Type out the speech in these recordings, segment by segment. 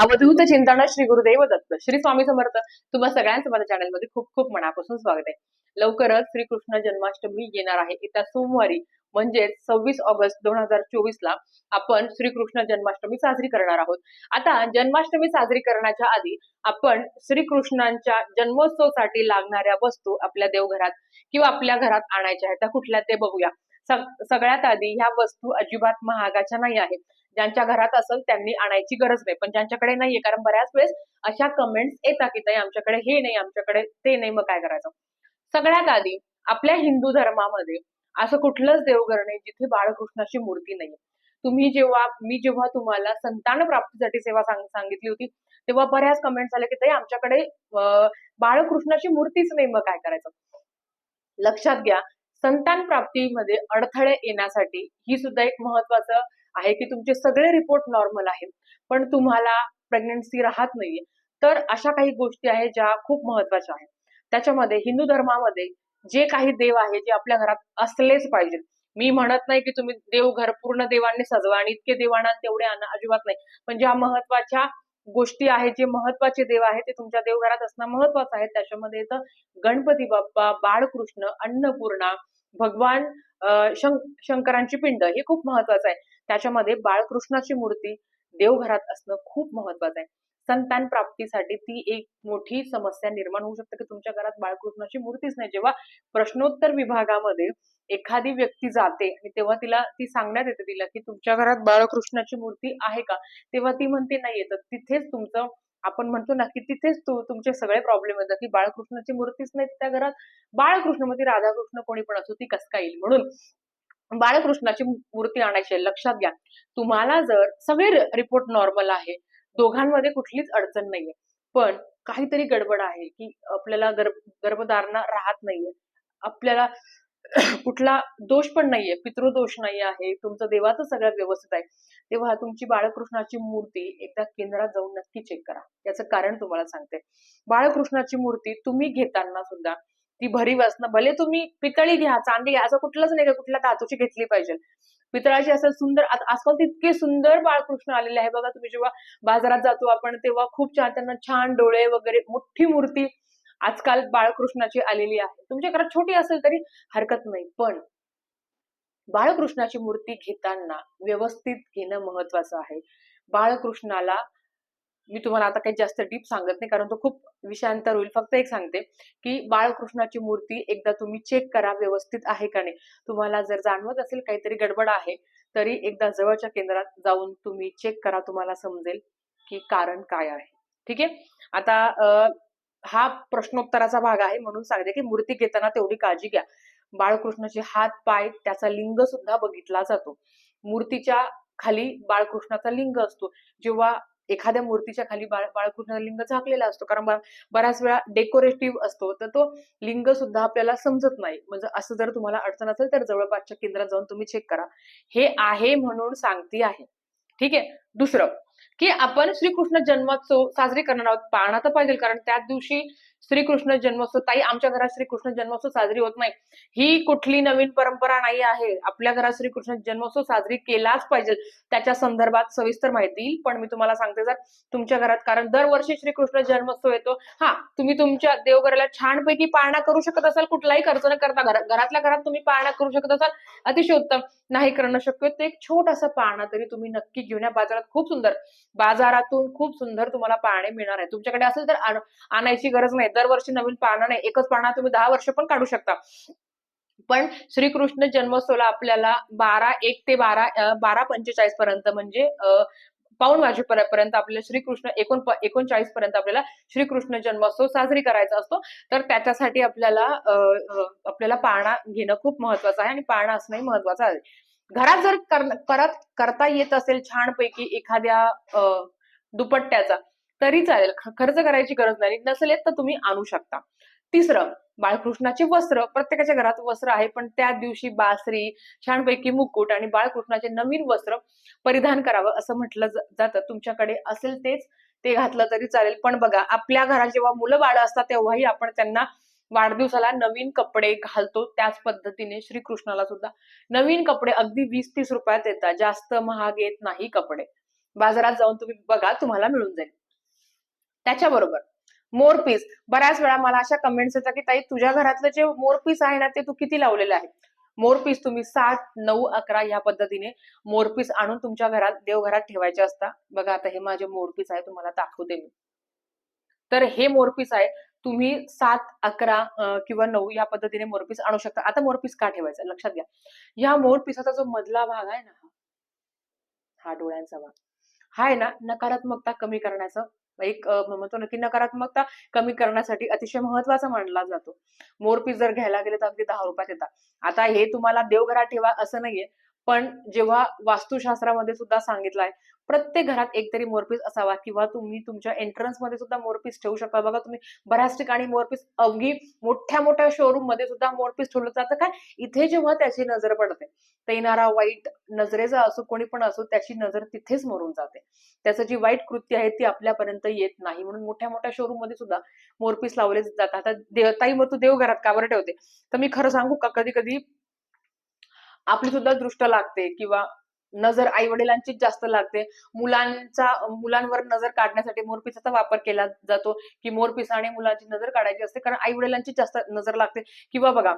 अवधूत चिंतन श्री गुरुदेव दत्त. श्री स्वामी समर्थ तुम्हा सगळ्यांचं माझ्या चॅनलमध्ये खूप खूप मनापासून स्वागत आहे. लवकरच श्रीकृष्ण जन्माष्टमी येणार आहे. येत्या सोमवारी म्हणजेच सव्वीस ऑगस्ट दोन हजार चोवीस ला आपण श्रीकृष्ण जन्माष्टमी साजरी करणार आहोत. आता जन्माष्टमी साजरी करण्याच्या आधी आपण श्रीकृष्णांच्या जन्मोत्सवासाठी लागणाऱ्या वस्तू आपल्या देवघरात किंवा आपल्या घरात आणायच्या आहेत. त्या कुठल्या ते बघूया. सग- सगळ्यात आधी ह्या वस्तू अजिबात महागाच्या नाही आहेत. ज्यांच्या घरात असेल त्यांनी आणायची गरज नाही. पण ज्यांच्याकडे नाहीये कारण बऱ्याच वेळेस अशा कमेंट्स येतात की ताई आमच्याकडे हे नाही आमच्याकडे ते नाही मग काय करायचं? सगळ्यात आधी आपल्या हिंदू धर्मामध्ये असं कुठलंच देवघर नाही जिथे बाळकृष्णाची मूर्ती नाहीये. तुम्ही जेव्हा मी जेव्हा तुम्हाला संतान प्राप्तीसाठी सेवा सांग सांगितली होती तेव्हा बऱ्याच कमेंट्स आले की ताई आमच्याकडे अं, बाळकृष्णाची मूर्तीच नाही मग काय करायचं? लक्षात घ्या संतान प्राप्तीमध्ये अडथळे येण्यासाठी ही सुद्धा एक महत्वाचं आहे की तुमचे सगळे रिपोर्ट नॉर्मल आहेत पण तुम्हाला प्रेग्नन्सी राहत नाहीये. तर अशा काही गोष्टी आहेत ज्या खूप महत्त्वाच्या आहेत. त्याच्यामध्ये हिंदू धर्मामध्ये जे काही देव आहे जे आपल्या घरात असलेच पाहिजेत. मी म्हणत नाही की तुम्ही देव घर पूर्ण देवांनी सजवा आणि इतके देवाना तेवढे अजिबात नाही. पण ज्या महत्त्वाच्या गोष्टी आहेत जे महत्त्वाचे देव आहेत ते तुमच्या देवघरात असणं महत्वाचं आहे. त्याच्यामध्ये येतं गणपती बाप्पा बाळकृष्ण अन्नपूर्णा भगवान अं, शंकरांची पिंड हे खूप महत्वाचं आहे. त्याच्यामध्ये बाळकृष्णाची मूर्ती देवघरात असणं खूप महत्वाचं आहे. संतान प्राप्तीसाठी ती एक मोठी समस्या निर्माण होऊ शकते की तुमच्या घरात बाळकृष्णाची मूर्तीच नाही. जेव्हा प्रश्नोत्तर विभागामध्ये एखादी व्यक्ती जाते आणि तेव्हा तिला ती सांगण्यात येते तिला की तुमच्या घरात बाळकृष्णाची मूर्ती आहे का? तेव्हा ती म्हणते नाहीये तर तिथेच तुमचं आपण म्हणतो ना की तिथेच तुमचे सगळे प्रॉब्लेम येतात की बाळकृष्णाची मूर्तीच नाही त्या घरात. बाळकृष्ण म्हणजे राधाकृष्ण कोणी पण असो ती कसका येईल म्हणून. बाळकृष्णाची मूर्ती आणायची आहे. लक्षात घ्या. तुम्हाला जर सगळे रिपोर्ट नॉर्मल आहे दोघांमध्ये कुठलीच अडचण नाहीये. पण काहीतरी गडबड आहे की आपल्याला गर्भ गर्भधारणा राहत नाहीये. आपल्याला कुठला दोष पण नाहीये पितृदोष नाही आहे तुमचं देवाचं सगळ्यात व्यवस्थित आहे. तेव्हा तुमची बाळकृष्णाची मूर्ती एकदा केंद्रात जाऊन नक्की चेक करा. याचं कारण तुम्हाला सांगते. बाळकृष्णाची मूर्ती तुम्ही घेताना सुद्धा ती भरीव असणं भले तुम्ही पितळी घ्या चांदी घ्या असं कुठलंच नाही का कुठल्या धातूची घेतली पाहिजे. पितळाची असं सुंदर आजकाल तितके सुंदर बाळकृष्ण आलेले आहे. बघा तुम्ही जेव्हा बाजारात जातो आपण तेव्हा खूप छान त्यांना छान डोळे वगैरे मोठी मूर्ती आजकाल बाळकृष्णाची आलेली आहे. तुमच्या घरात छोटी असेल तरी हरकत नाही. पण बाळकृष्णाची मूर्ती घेताना व्यवस्थित घेणं महत्वाचं आहे. बाळकृष्णाला मी तुम्हाला आता काही जास्त डीप सांगत नाही कारण तो खूप विषयांतर होईल. फक्त एक सांगते की बाळकृष्णाची मूर्ती एकदा तुम्ही चेक करा व्यवस्थित आहे का नाही. तुम्हाला जर जाणवत असेल काहीतरी गडबड आहे तरी एकदा जवळच्या केंद्रात जाऊन तुम्ही चेक करा तुम्हाला समजेल की कारण काय आहे. ठीक आहे? आता हा प्रश्नोत्तराचा भाग आहे म्हणून सांगते की मूर्ती घेताना तेवढी काळजी घ्या. बाळकृष्णाचे हात पाय त्याचा लिंग सुद्धा बघितला जातो. मूर्तीच्या खाली बाळकृष्णाचा लिंग असतो. जेव्हा एखाद्या मूर्तीच्या खाली बाळ बाळकृष्णाचा लिंग झाकलेला असतो कारण बऱ्याच वेळा डेकोरेटिव्ह असतो तर तो लिंग सुद्धा आपल्याला समजत नाही. म्हणजे असं जर तुम्हाला अडचण असेल तर जवळपासच्या केंद्रात जाऊन तुम्ही चेक करा. हे आहे म्हणून सांगती आहे. ठीक आहे? दुसरं की आपण श्रीकृष्ण जन्मोत्सव साजरी करणार आहोत पाळणा तर पाहिजे कारण त्याच दिवशी श्रीकृष्ण जन्मोत्सव. ताई आमच्या घरात श्रीकृष्ण जन्मोत्सव साजरी होत नाही. ही कुठली नवीन परंपरा नाही आहे. आपल्या घरात श्रीकृष्ण जन्मोत्सव साजरी केलाच पाहिजे. त्याच्या संदर्भात सविस्तर माहिती येईल पण मी तुम्हाला सांगते जर तुमच्या घरात कारण दरवर्षी श्रीकृष्ण जन्मोत्सव येतो. हा तुम्ही तुमच्या देवघराला छानपैकी पाळणा करू शकत असाल कुठलाही खर्च न करता. घरातल्या घरात तुम्ही पाळणा करू शकत असाल अतिशय उत्तम. नाही करणं शक्य ते एक छोटासा पाळणा तरी तुम्ही नक्की घेऊन या. बाजारात खूप सुंदर बाजारातून खूप सुंदर तुम्हाला पाळणे मिळणार आहे. तुमच्याकडे असेल तर आण- आणायची गरज नाही. दरवर्षी नवीन पानं नाही. एकच पाळणा तुम्ही दहा वर्ष पण काढू शकता. पण श्रीकृष्ण जन्मोत्सवला आपल्याला बारा एक ते बारा बारा पंचेचाळीस पर्यंत म्हणजे अं, पाऊण वाजेपर्यंत आपल्याला श्रीकृष्ण एकोण एकोणचाळीस पर्यंत आपल्याला श्रीकृष्ण जन्मोत्सव साजरी करायचा असतो. तर त्याच्यासाठी आपल्याला अं, आपल्याला पाळणा घेणं खूप महत्वाचं आहे आणि पाळणा असणंही महत्वाचं आहे. घरात जर कर- करत करता येत असेल छानपैकी एखाद्या अं, दुपट्ट्याचा तरी चालेल. खर्च करायची गरज नाही. नसेल तर तुम्ही आणू शकता. तिसरं बाळकृष्णाचे वस्त्र. प्रत्येकाच्या घरात वस्त्र आहे पण त्या दिवशी बासरी छानपैकी मुकुट आणि बाळकृष्णाचे नवीन वस्त्र परिधान करावं असं म्हटलं जातं. तुमच्याकडे असेल तेच ते घातलं तरी चालेल. पण बघा आपल्या घरात जेव्हा मुलं बाळ असतात तेव्हाही आपण त्यांना वाढदिवसाला नवीन कपडे घालतो. त्याच पद्धतीने श्रीकृष्णाला सुद्धा नवीन कपडे अगदी वीस तीस रुपयात येतात. जास्त महाग येत नाही कपडे. बाजारात जाऊन तुम्ही बघा तुम्हाला मिळून जाईल. त्याच्याबरोबर. मोरपीस बऱ्याच वेळा मला अशा कमेंट्स येतात की ताई तुझ्या घरातलं जे मोरपीस आहे ना ते तू किती लावलेलं आहे? मोरपीस तुम्ही सात नऊ अकरा या पद्धतीने मोरपीस आणून तुमच्या घरात देवघरात ठेवायचे असता. बघा आता हे माझे मोरपीस आहे तुम्हाला दाखवते मी. तर हे मोरपीस आहे तुम्ही सात अकरा किंवा नऊ या पद्धतीने मोरपीस आणू शकता. आता मोरपीस का ठेवायचा? लक्षात घ्या. या मोरपिसाचा जो मधला भाग आहे ना हा डोळ्यांचा भाग हा आहे ना नकारात्मकता कमी करण्याचं एक म्हणतो ना की नकारात्मकता कमी करण्यासाठी अतिशय महत्त्वाचा मानला जातो. मोरपीस जर घ्यायला गेले तर अगदी दहा रुपयात येतात. आता हे तुम्हाला देवघरात ठेवा असं नाहीये. पण जेव्हा वास्तुशास्त्रामध्ये सुद्धा सांगितलं आहे प्रत्येक घरात एकतरी मोरपीस असावा किंवा तुम्ही तुमच्या एंट्रन्समध्ये सुद्धा मोरपीस ठेवू शकता. बघा तुम्ही बऱ्याच ठिकाणी मोरपीस अवघी मोठ्या मोठ्या शोरूममध्ये सुद्धा मोरपीस ठेवलं जातं. काय? इथे जेव्हा त्याची नजर पडते तर येणारा वाईट नजरेचा असो कोणी पण असो त्याची नजर तिथेच मरून जाते. त्याचं जी वाईट कृत्य आहे ती आपल्यापर्यंत येत नाही. म्हणून मोठ्या मोठ्या शोरूममध्ये सुद्धा मोरपीस लावले जातात. आता देव ताई मग तू देवघरात का बरं ठेवते. तर मी खरं सांगू का? कधी कधी आपली सुद्धा दृष्ट लागते किंवा नजर आई वडिलांचीच जास्त लागते. मुलांचा मुलांवर नजर काढण्यासाठी मोरपिसाचा वापर केला जातो की मोरपिसाने मुलांची नजर काढायची असते कारण आई वडिलांची जास्त नजर लागते. किंवा बघा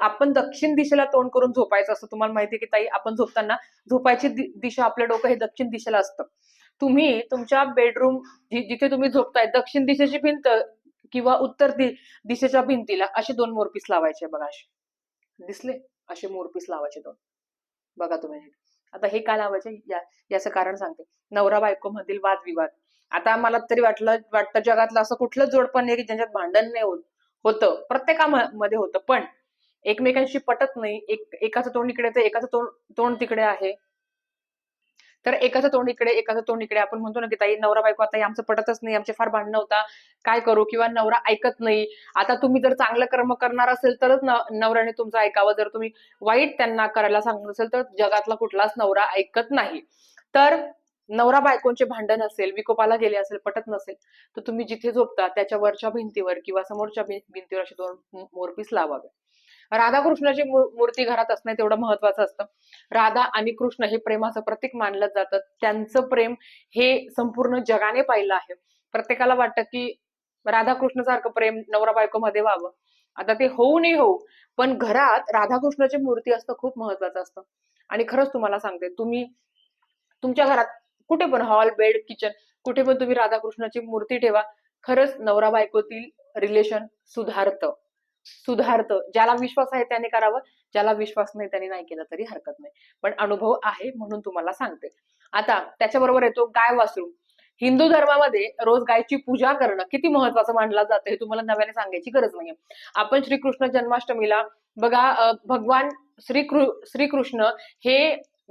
आपण दक्षिण दिशेला तोंड करून झोपायचं असतं. तुम्हाला माहिती की ताई आपण झोपताना झोपायची दिशा आपलं डोकं हे दक्षिण दिशेला असतं. तुम्ही तुमच्या बेडरूम जिथे तुम्ही झोपताय दक्षिण दिशेची भिंत किंवा उत्तर दि- दिशेच्या भिंतीला असे दोन मोरपीस लावायचे बघा असे. दिसले? असे मोरपीस लावायचे दोन. बघा तुम्ही नीट. आता हे का लावायचे? या याचं कारण सांगते. नवरा बायको मधील वादविवाद. आता मला तरी वाटलं वाटतं जगातलं असं कुठलं जोडपण नाही की ज्यांच्यात भांडण नाही होत होतं. प्रत्येकामध्ये होतं. पण एकमेकांशी पटत नाही. एक एकाचं तोंड इकडे तर एकाचं तोंड तोंड तिकडे आहे. तर एकाचं तोंड इकडे एकाचं तोंड इकडे. आपण म्हणतो ना की ताई नवरा बायको आता आमचं पटतच नाही. आमचे फार भांडणं होता. काय करू? किंवा नवरा ऐकत नाही. आता तुम्ही जर चांगलं कर्म करणार असेल तरच नवऱ्याने तुमचं ऐकावं. जर तुम्ही वाईट त्यांना करायला सांगत असेल तर जगातला कुठलाच नवरा ऐकत नाही. तर नवरा बायकोंचे भांडण असेल विकोपाला गेले असेल पटत नसेल तर तुम्ही जिथे झोपता त्याच्या वरच्या भिंतीवर किंवा समोरच्या भिंतीवर असे दोन मोरपीस लावावे. राधाकृष्णाची मूर्ती घरात असणं तेवढं महत्वाचं असतं. राधा आणि कृष्ण हे प्रेमाचं प्रतीक मानलं जातं. त्यांचं प्रेम हे संपूर्ण जगाने पाहिलं आहे. प्रत्येकाला वाटतं की राधाकृष्ण सारखं प्रेम नवरा बायको मध्ये व्हावं. आता ते होऊ नाही होऊ पण घरात राधाकृष्णाची मूर्ती असतं खूप महत्वाचं असतं. आणि खरंच तुम्हाला सांगते तुम्ही तुमच्या घरात कुठे पण हॉल बेड किचन कुठे पण तुम्ही राधाकृष्णाची मूर्ती ठेवा खरंच नवरा बायकोतील रिलेशन सुधारतं. सुधारतं. ज्याला विश्वास आहे त्याने करावं ज्याला विश्वास नाही त्याने नाही केला तरी हरकत नाही. पण अनुभव आहे म्हणून तुम्हाला सांगते. आता त्याच्याबरोबर येतो गाय वासरू. हिंदू धर्मामध्ये रोज गायची पूजा करणं किती महत्वाचं मानलं जातं हे तुम्हाला नव्याने सांगायची गरज नाही आपण श्रीकृष्ण जन्माष्टमीला बघा भगवान श्री श्रीकृष्ण हे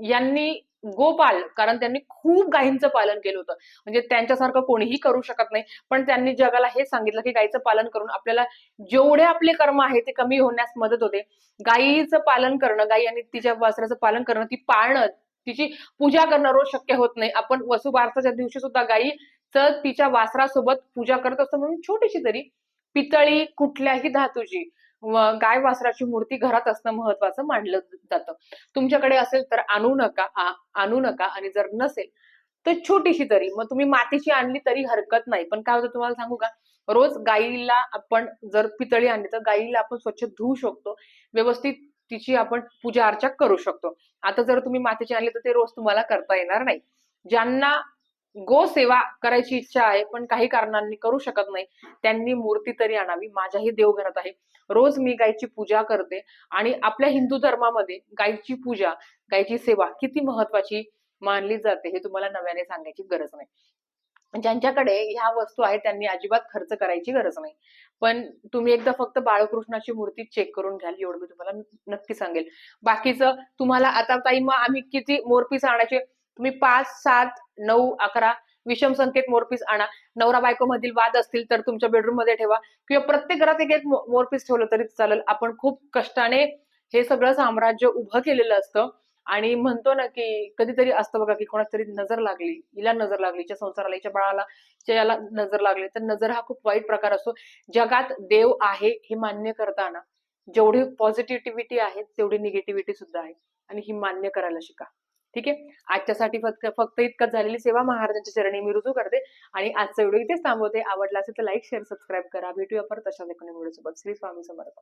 यांनी गोपाल कारण त्यांनी खूप गायींचं पालन केलं होतं. म्हणजे त्यांच्यासारखं कोणीही करू शकत नाही. पण त्यांनी जगाला हे सांगितलं की गायीचं पालन करून आपल्याला जेवढे आपले कर्म आहे ते कमी होण्यास मदत होते. गायीचं पालन करणं गायी आणि तिच्या वासराचं पालन करणं ती पाळणं तिची पूजा करणं रोज शक्य होत नाही. आपण वसुबारसाच्या दिवशी सुद्धा गायीचं तिच्या वासरासोबत पूजा करत असतो म्हणून छोटीशी तरी पितळी कुठल्याही धातूची गाय वासराची मूर्ती घरात असणं महत्वाचं मानलं जातं. तुमच्याकडे असेल तर आणू नका आणू नका आणि जर नसेल तर छोटीशी तरी. मग तुम्ही मातीची आणली तरी हरकत नाही. पण काय होतं तुम्हाला सांगू का? रोज गाईला आपण जर पितळी आणली तर गाईला आपण स्वच्छ धुवू शकतो. व्यवस्थित तिची आपण पूजा अर्चा करू शकतो. आता जर तुम्ही मातीची आणली तर ते रोज तुम्हाला करता येणार नाही. ज्यांना गो सेवा करायची इच्छा आहे पण काही कारणांनी करू शकत नाही. त्यांनी मूर्ती तरी आणावी माझ्याही देवघरात आहे. रोज मी गायची पूजा करते आणि आपल्या हिंदू धर्मामध्ये गायची पूजा गायची सेवा किती महत्वाची मानली जाते हे तुम्हाला नव्याने सांगायची गरज नाही. ज्यांच्याकडे ह्या वस्तू आहेत त्यांनी अजिबात खर्च करायची गरज नाही. पण तुम्ही एकदा फक्त बाळकृष्णाची मूर्ती चेक करून घ्याल एवढं मी तुम्हाला नक्की सांगेल. बाकीचं तुम्हाला आता ताई मग आम्ही किती मोरपीस आणायचे? तुम्ही पाच सात नऊ अकरा विषम संख्येत मोरपीस आणा. नवरा बायको मधील वाद असतील तर तुमच्या बेडरूममध्ये ठेवा. किंवा प्रत्येक घरात एक एक मोरपीस ठेवलं तरी चालेल. आपण खूप कष्टाने हे सगळं साम्राज्य उभं केलेलं असतं. आणि म्हणतो ना की कधीतरी असतं बघा की कोणाची तरी नजर लागली. हिला नजर लागली. हिच्या संसाराला हिच्या बाळाला याला नजर लागली. तर नजर हा खूप वाईट प्रकार असतो. जगात देव आहे हे मान्य करताना जेवढी पॉझिटिव्हिटी आहे तेवढी निगेटिव्हिटी सुद्धा आहे. आणि ही मान्य करायला शिका. ठीक आहे? आजच्यासाठी फक्त फक्त इतकंच झालेली सेवा. महाराजांच्या चरणी मी रुजू करते आणि आजचा व्हिडिओ इथेच थांबवते. आवडला असेल तर लाईक शेअर सबस्क्राईब करा. भेटूया परत अशा एखाद्या व्हिडिओ सोबत. श्री स्वामी समर्थ.